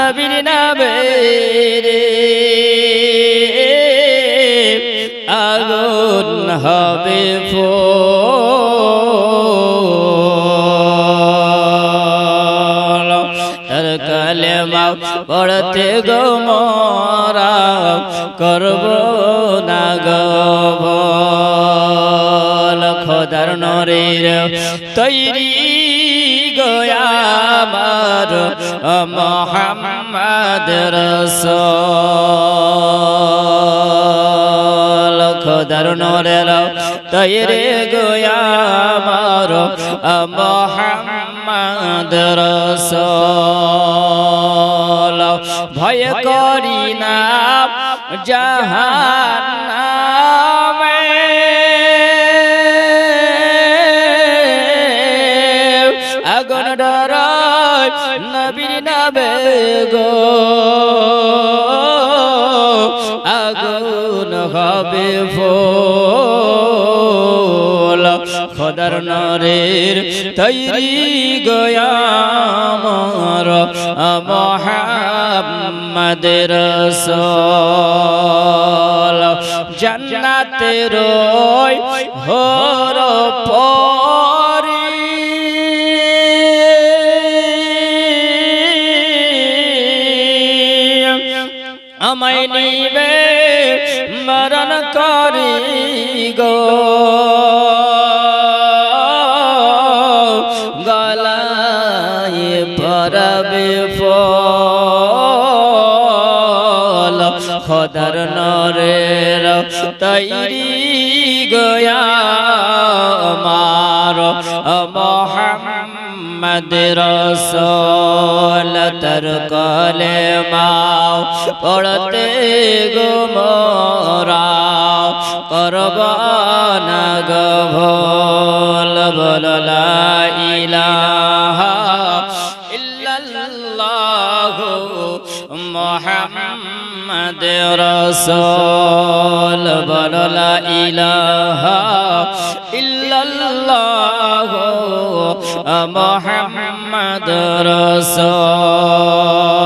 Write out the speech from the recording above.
নবীর নামে আগুন হবে ফল তার কালেমা পড়তে গো মরা, করব না গল খোদার নরের তৈরি গোয়ামার মোহাম্মদ রসল। খোদার নরের তৈরি গোয়ামার মোহাম্মদ রসল। ভয় করি না জাহান্নামে। আগুন ডরায় নবীর নামে গো। আগুন হবে ফোল খদার নরের তৈরি গয়ামর মোহাম্মদের রসল। জান্নাতের হর পরি আমায় নিবে মরণ করি গো। গলায় পরবে ফল খদর নরের তৈরি গয়া। মোহাম্মদ রসল, তর কলে মাও, পড়তে গো মোরা করবান গভল বললা ইলাহা ইল্লাল্লাহ মোহাম্মদ রসল বললা ইলাহা ইল্লাল্লাহ। মোহাম্মদ রসল।